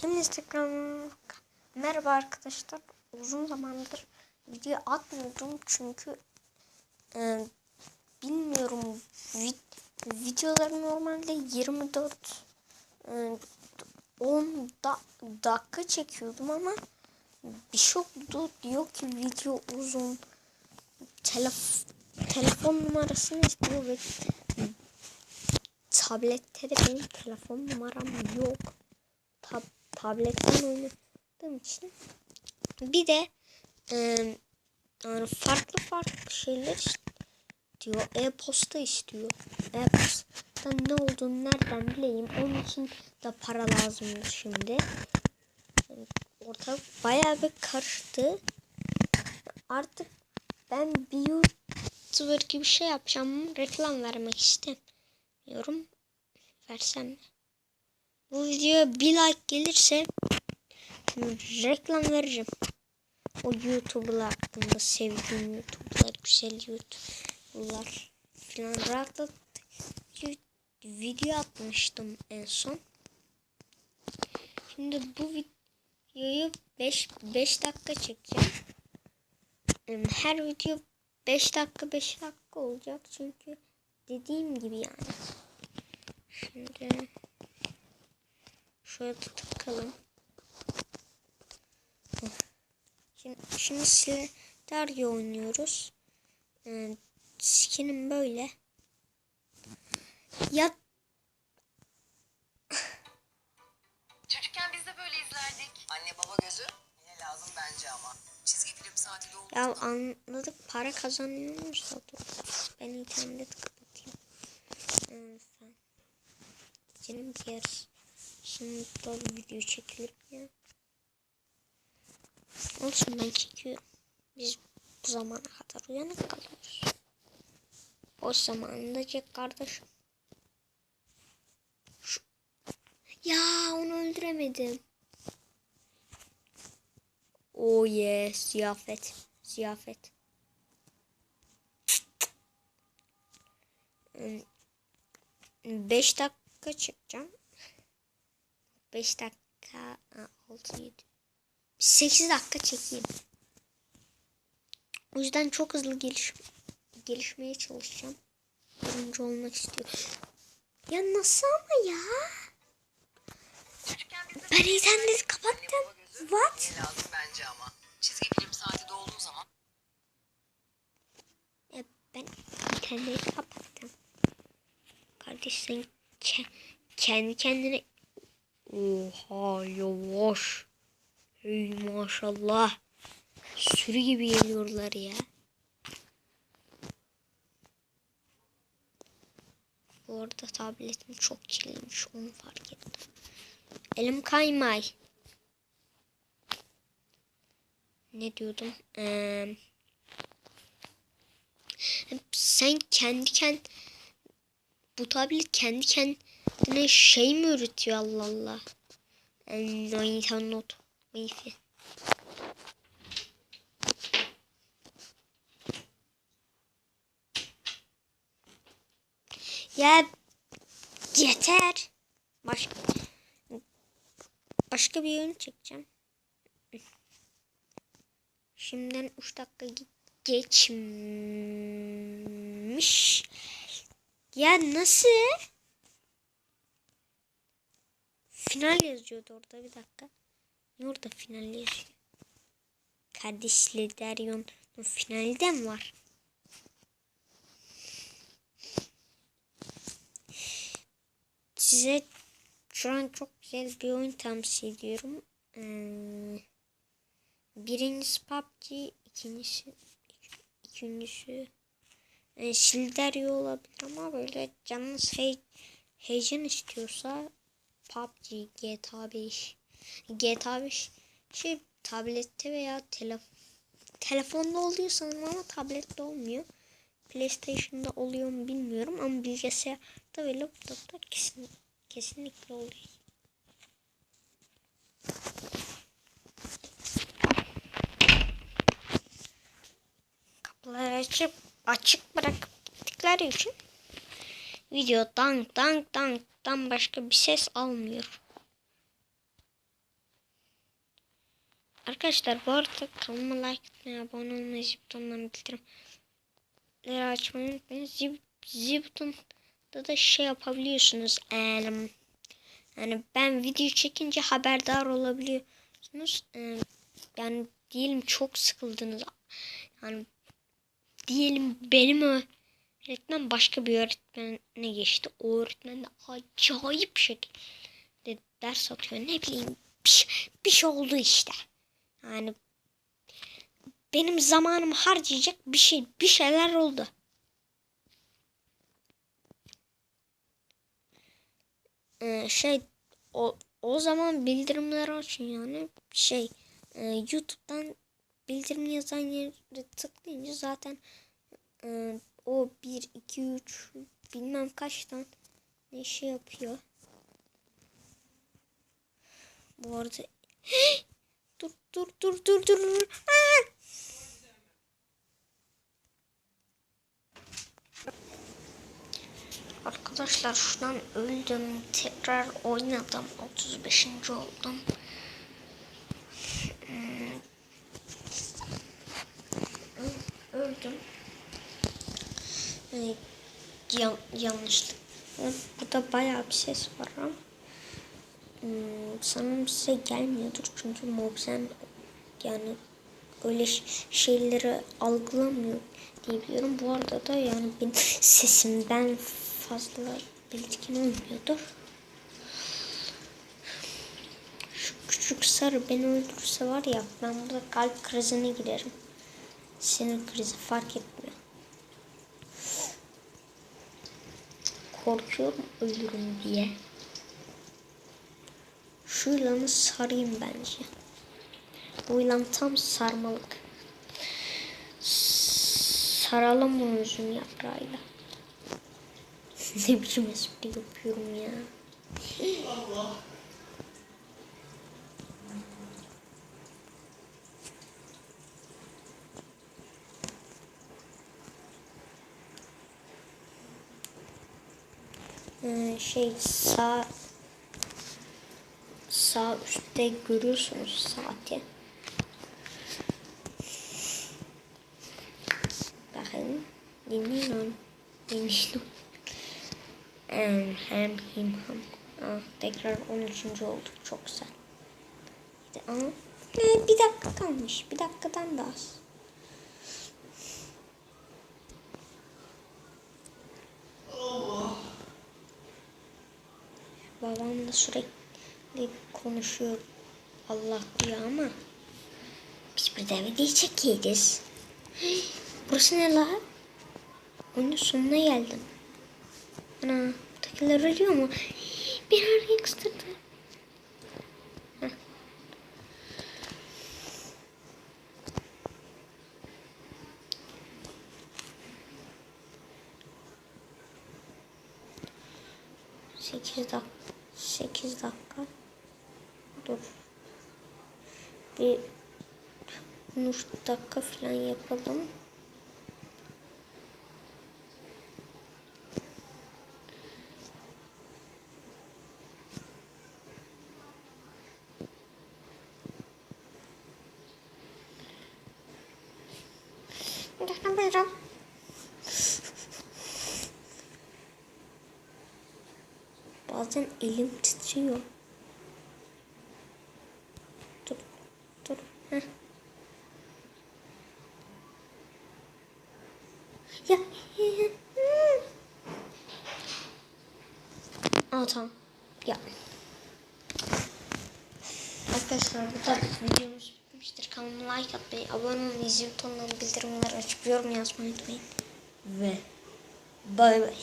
Hem Instagram merhaba arkadaşlar. Uzun zamandır video atmıyordum çünkü e, bilmiyorum vid- videoları normalde 24 e, 10 da- dakika çekiyordum ama bir şey oldu diyor ki video uzun telef telefon numarasını istiyor ve tablette de benim telefon numaram yok. Tab tabletten oynadığım için. Bir de e, yani farklı farklı şeyler istiyor. E-posta istiyor. E-posta ne olduğunu nereden bileyim. Onun için de para lazımdı şimdi. Yani ortalık bayağı bir karıştı. Artık ben bir YouTuber gibi bir şey yapacağım. Reklam vermek istemiyorum. Versem mi? Bu videoya bir like gelirse reklam vereceğim. O YouTuber'lar hakkında sevdiğim YouTuber'lar, güzel YouTuber'lar falan rahatlat video atmıştım en son. Şimdi bu videoyu 5 5 dakika çekeceğim. Her video 5 dakika 5 dakika olacak çünkü dediğim gibi yani. Şimdi şöyle tıkalım. Şimdi, şimdi Sildario oynuyoruz. Ee, skinim böyle. Ya Çocukken biz de böyle izlerdik. Anne baba gözü yine lazım bence ama. Çizgi film saati doldu. ya anladık para kazanıyormuş da dur. Ben interneti kapatayım. Ee, sen. Senin diğer şimdi da video çekilir ya. Olsun ben çekiyorum. Biz bu zamana kadar uyanık kalıyoruz. Boş zamanında çek kardeşim. Şu- Ya onu öldüremedim. Oh yeah ziyafet. Ziyafet. Beş dakika çıkacağım. Beş dakika. ha, Altı yedi. 8 dakika çekeyim. O yüzden çok hızlı geliş gelişmeye çalışacağım. Birinci olmak istiyorum. Ya nasıl ama ya? Ben interneti kapattım. What? lazım bence ama. Çizgi film saati dolduğu zaman Ya ben interneti kapattım. Kardeş sen ke- kendi kendine Oha yavaş. Ey maşallah. Sürü gibi geliyorlar ya. Bu arada tabletim çok kirliymiş. Onu fark ettim. Elim kaymay. Ne diyordum? Ee, sen kendi kend bu tablet kendi kendine şey mi üretiyor Allah Allah. No internet. Wifi. Ya yeter. Başka başka bir yön çekeceğim. Şimdiden 3 dakika ge- geçmiş. Ya nasıl? Final yazıyordu orada bir dakika. Ne orada final yazıyor? Kardeşli Deryon'un finali de mi var? Size şu an çok güzel bir oyun tavsiye ediyorum. Ee, birincisi PUBG, ikincisi ikincisi e, Sildario olabilir ama böyle canınız hey, heyecan istiyorsa PUBG, GTA 5 GTA 5 şey tablette veya telef telefonda oluyor sanırım ama tablette olmuyor. PlayStation'da oluyor mu bilmiyorum ama bilgisayarda ve laptopta kesin, kesinlikle oluyor. Kapıları açıp açık bırakıp gittikleri için video dank dank danktan başka bir ses almıyor. Arkadaşlar bu arada kanalıma like atmayı, abone olmayı, zil butonlarını bildirimleri açmayı unutmayın. Zil, zil butonunda da şey yapabiliyorsunuz. Eee, yani ben video çekince haberdar olabiliyorsunuz. Eee, yani diyelim çok sıkıldınız. Yani diyelim benim öğretmen başka bir öğretmene geçti. O öğretmen de acayip şekilde ders atıyor. Ne bileyim bir, şey- bir şey oldu işte. Yani benim zamanımı harcayacak bir şey bir şeyler oldu. Ee, şey o o zaman bildirimleri açın yani şey e, YouTube'dan bildirim yazan yere tıklayınca zaten e, o 1 2 3 bilmem kaçtan ne şey yapıyor. Bu arada dur dur dur dur dur. Aa! Arkadaşlar şuradan öldüm. Tekrar oynadım. 35. oldum. Hmm. Ö- Öldüm. Yani yan, yanlışlık. Burada bayağı bir ses var ama. Hmm, sanırım size gelmiyordur çünkü Mobzen yani öyle şeyleri algılamıyor diye biliyorum. Bu arada da yani benim sesimden fazla belirgin olmuyordur. Şu küçük sarı beni öldürürse var ya ben burada kalp krizine girerim. Sinir krizi fark etmiyor. Korkuyorum ölürüm diye. Şu yılanı sarayım bence. Bu yılan tam sarmalık. Saralım onu üzüm yaprağıyla. ne biçim espri yapıyorum ya. Ee, şey sağ sağ üstte görüyorsunuz saati. Bakın dinleyin onu. Dinleyin onu. Hem hem him ham. Aa, tekrar 13. olduk. Çok güzel. Ama bir dakika kalmış. Bir dakikadan da az. Babamla sürekli konuşuyor. Allah diyor ama biz burada video çekiyoruz. Burası ne la? Oyunun sonuna geldim. Ana buradakiler ölüyor mu? Bir araya kıstırdı. 8 dakika 8 dakika. Dur. Bir 13 dakika falan yapalım. Ne Gracias. Bazen elim titriyor. Dur, dur. Heh. Ya. Aa tamam. Ya. Arkadaşlar bu da videomuz bitmiştir. Kanalıma like atmayı, abone olmayı, zil butonlarını bildirimleri açıp yorum yazmayı unutmayın. Ve bay bay.